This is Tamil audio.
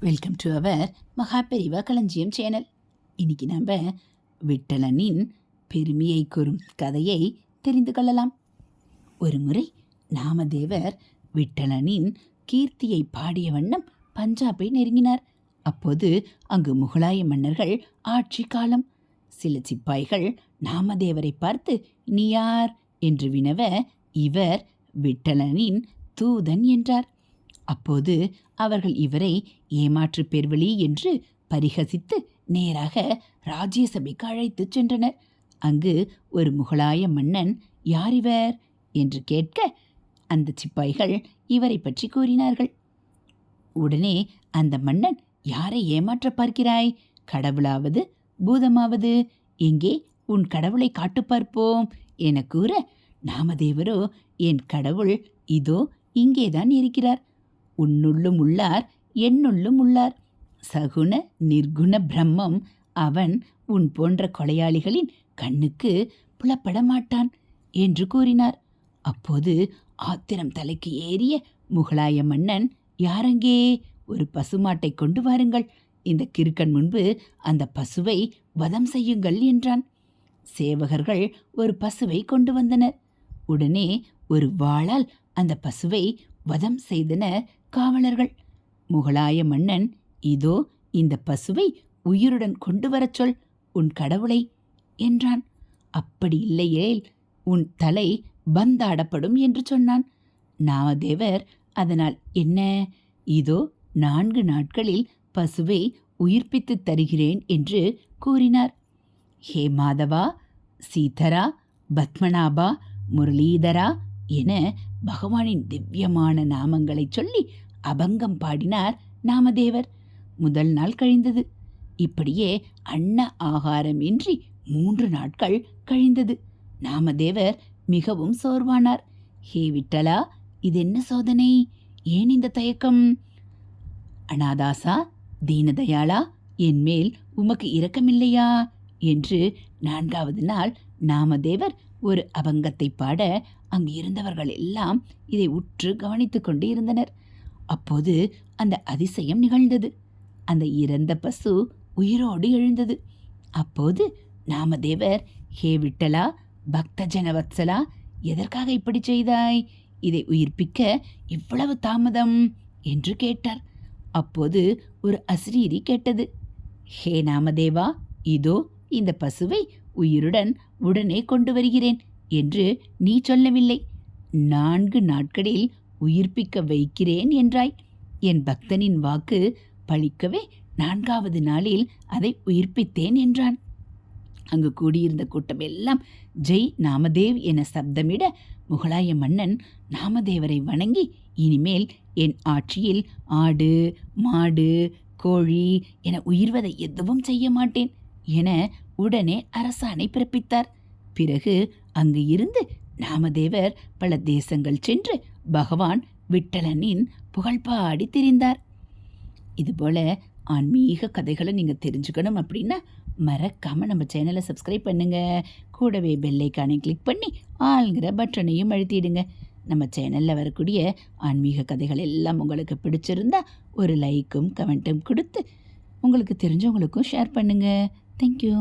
வெல்கம் டு அவர் மகாபெரிவா களஞ்சியம் சேனல். இன்னைக்கு நம்ம விட்டலனின் பெருமையை கூறும் கதையை தெரிந்து கொள்ளலாம். ஒருமுறை நாமதேவர் விட்டலனின் கீர்த்தியை பாடிய வண்ணம் பஞ்சாபை நெருங்கினார். அப்போது அங்கு முகலாய மன்னர்கள் ஆட்சி காலம். சில சிப்பாய்கள் நாமதேவரை பார்த்து நீ யார்? என்று வினவ இவர் விட்டலனின் தூதன் என்றார். அப்போது அவர்கள் இவரை ஏமாற்று பெருவழி என்று பரிகசித்து நேராக ராஜ்யசபைக்கு அழைத்துச் சென்றனர். அங்கு ஒரு முகலாய மன்னன் யார் இவர் என்று கேட்க அந்த சிப்பாய்கள் இவரை பற்றி கூறினார்கள். உடனே அந்த மன்னன் யாரை ஏமாற்ற பார்க்கிறாய்? கடவுளாவது பூதமாவது? எங்கே உன் கடவுளை காட்டு பார்ப்போம்? என கூற நாமதேவரோ என் கடவுள் இதோ இங்கேதான் இருக்கிறார். உன்னுள்ளும் உள்ளார் என்னுள்ளும் உள்ளார். சகுண நிர்குண பிரம்மம் அவன் உன் போன்ற கொலையாளிகளின் கண்ணுக்கு புலப்பட மாட்டான் என்று கூறினார். அப்போது ஆத்திரம் தலைக்கு ஏறிய முகலாய மன்னன் யாரங்கே ஒரு பசுமாட்டை கொண்டு வாருங்கள். இந்த கிறுக்கன் முன்பு அந்த பசுவை வதம் செய்யுங்கள் என்றான். சேவகர்கள் ஒரு பசுவை கொண்டு வந்தனர். உடனே ஒரு வாளால் அந்த பசுவை வதம் செய்தனர் காவலர்கள். முகலாய மன்னன் இதோ இந்த பசுவை உயிருடன் கொண்டு வரச் சொல் உன் கடவுளை என்றான். அப்படி இல்லையேல் உன் தலை பந்தாடப்படும் என்று சொன்னான். நாமதேவர் அதனால் என்ன? இதோ நான்கு நாட்களில் பசுவை உயிர்ப்பித்து தருகிறேன் என்று கூறினார். ஹே மாதவா சீதரா பத்மநாபா முரளீதரா என பகவானின் திவ்யமான நாமங்களை சொல்லி அபங்கம் பாடினார் நாமதேவர். முதல் நாள் கழிந்தது. இப்படியே அன்ன ஆகாரம் இன்றி மூன்று நாட்கள் கழிந்தது. நாமதேவர் மிகவும் சோர்வானார். ஹே விட்டலா இது என்ன சோதனை? ஏன் இந்த தயக்கம்? அனாதாசா தீனதயாளா என் மேல் உமக்கு இரக்கமில்லையா? என்று நான்காவது நாள் நாமதேவர் ஒரு அபங்கத்தை பாட அங்கு இருந்தவர்கள் எல்லாம் இதை உற்று கவனித்து கொண்டு இருந்தனர் அப்போது அந்த அதிசயம் நிகழ்ந்தது. அந்த இறந்த பசு உயிரோடு எழுந்தது. அப்போது நாமதேவர் ஹே விட்டலா பக்த ஜனவத்சலா எதற்காக இப்படி செய்தாய்? இதை உயிர்ப்பிக்க இவ்வளவு தாமதம் என்று கேட்டார். அப்போது ஒரு அசிரீரி கேட்டது. ஹே நாமதேவா இதோ இந்த பசுவை உயிருடன் உடனே கொண்டு வருகிறேன் என்று நீ சொல்லவில்லை. நான்கு நாட்களில் உயிர்ப்பிக்க வைக்கிறேன் என்றாய். என் பக்தனின் வாக்கு பழிக்கவே நான்காவது நாளில் அதை உயிர்ப்பித்தேன் என்றான். அங்கு கூடியிருந்த கூட்டம் எல்லாம் ஜெய் நாமதேவ் என சப்தமிட முகலாய மன்னன் நாமதேவரை வணங்கி இனிமேல் என் ஆட்சியில் ஆடு மாடு கோழி என உயிர்வதை எதுவும் செய்ய மாட்டேன் என உடனே அரசாணை பிறப்பித்தார். பிறகு அங்கு இருந்து நாமதேவர் பல தேசங்கள் சென்று பகவான் விட்டலனின் புகழ் பாடி திரிந்தார். இதுபோல ஆன்மீக கதைகளை நீங்கள் தெரிஞ்சுக்கணும் அப்படின்னா மறக்காமல் நம்ம சேனலை சப்ஸ்கிரைப் பண்ணுங்கள் கூடவே பெல்லைக்கானை கிளிக் பண்ணி ஆளுங்கிற பட்டனையும் அழுத்திடுங்க. நம்ம சேனலில் வரக்கூடிய ஆன்மீக கதைகள் எல்லாம் உங்களுக்கு பிடிச்சிருந்தா ஒரு லைக்கும் கமெண்ட்டும் கொடுத்து உங்களுக்கு தெரிஞ்சவங்களுக்கும் ஷேர் பண்ணுங்கள் தேங்க்யூ